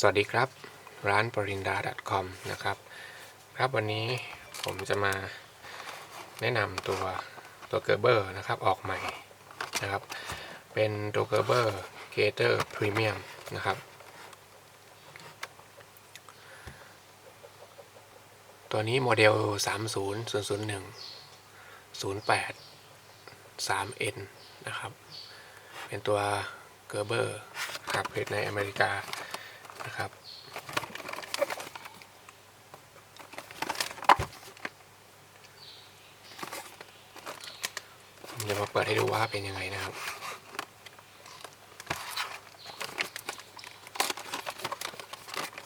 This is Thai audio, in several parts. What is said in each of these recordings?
สวัสดีครับ ร้านปรินดา .com นะครับ ครับวันนี้ผมจะมาแนะนำตัวตัวเกอร์เบอร์นะครับออกใหม่นะครับ เป็นตัวเกอร์เบอร์เกเตอร์พรีเมียมนะครับ ตัวนี้โมเดล 30001 08 3N นะครับ เป็นตัวเกอร์เบอร์ครับผลิตในอเมริกา นะครับผมจะมาเปิดให้ดูว่าเป็นยังไงนะครับ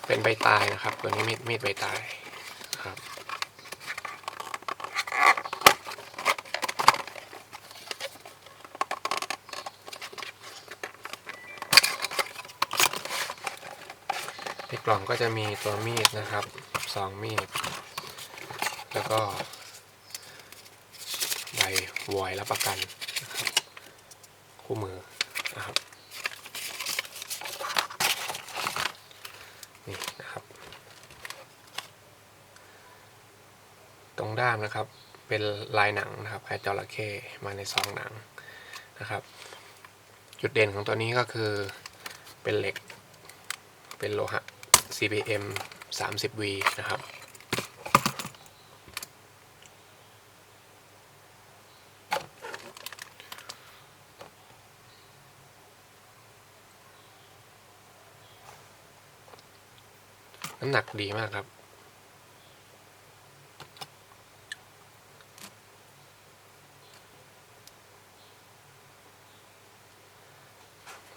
เป็นใบตายนะครับตัวนี้มีดมีดใบตายนะครับ ในกล่องก็จะมีตัวมีดนะครับสองมีด แล้วก็ใบวอยรับประกันนะครับคู่มือนะครับนี่นะครับ ตรงด้ามนะครับเป็นลายหนังนะครับคล้ายจระเข้มาในซองหนังนะครับ จุดเด่นของตัวนี้ก็คือเป็นเหล็ก เป็นโลหะ CPM 30V นะครับ น้ำหนักดีมากครับ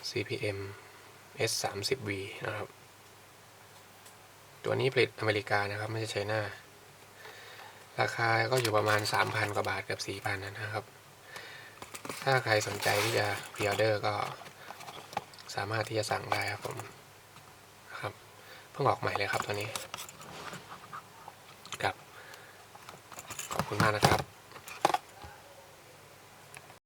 CPM S 3 0 V นะครับ ตัวนี้ผลิตอเมริกานะครับ ไม่ใช่ไชน่าราคาก็อยู่ประมาณ 3,000 กว่าบาทกับ 4,000นะครับ ถ้าใครสนใจที่จะพ r ออเดอร์ก็สามารถที่จะสั่งได้ครับผมครับเพิ่งออกใหม่เลยครับตัวนี้ครับ ขอบคุณมากนะครับ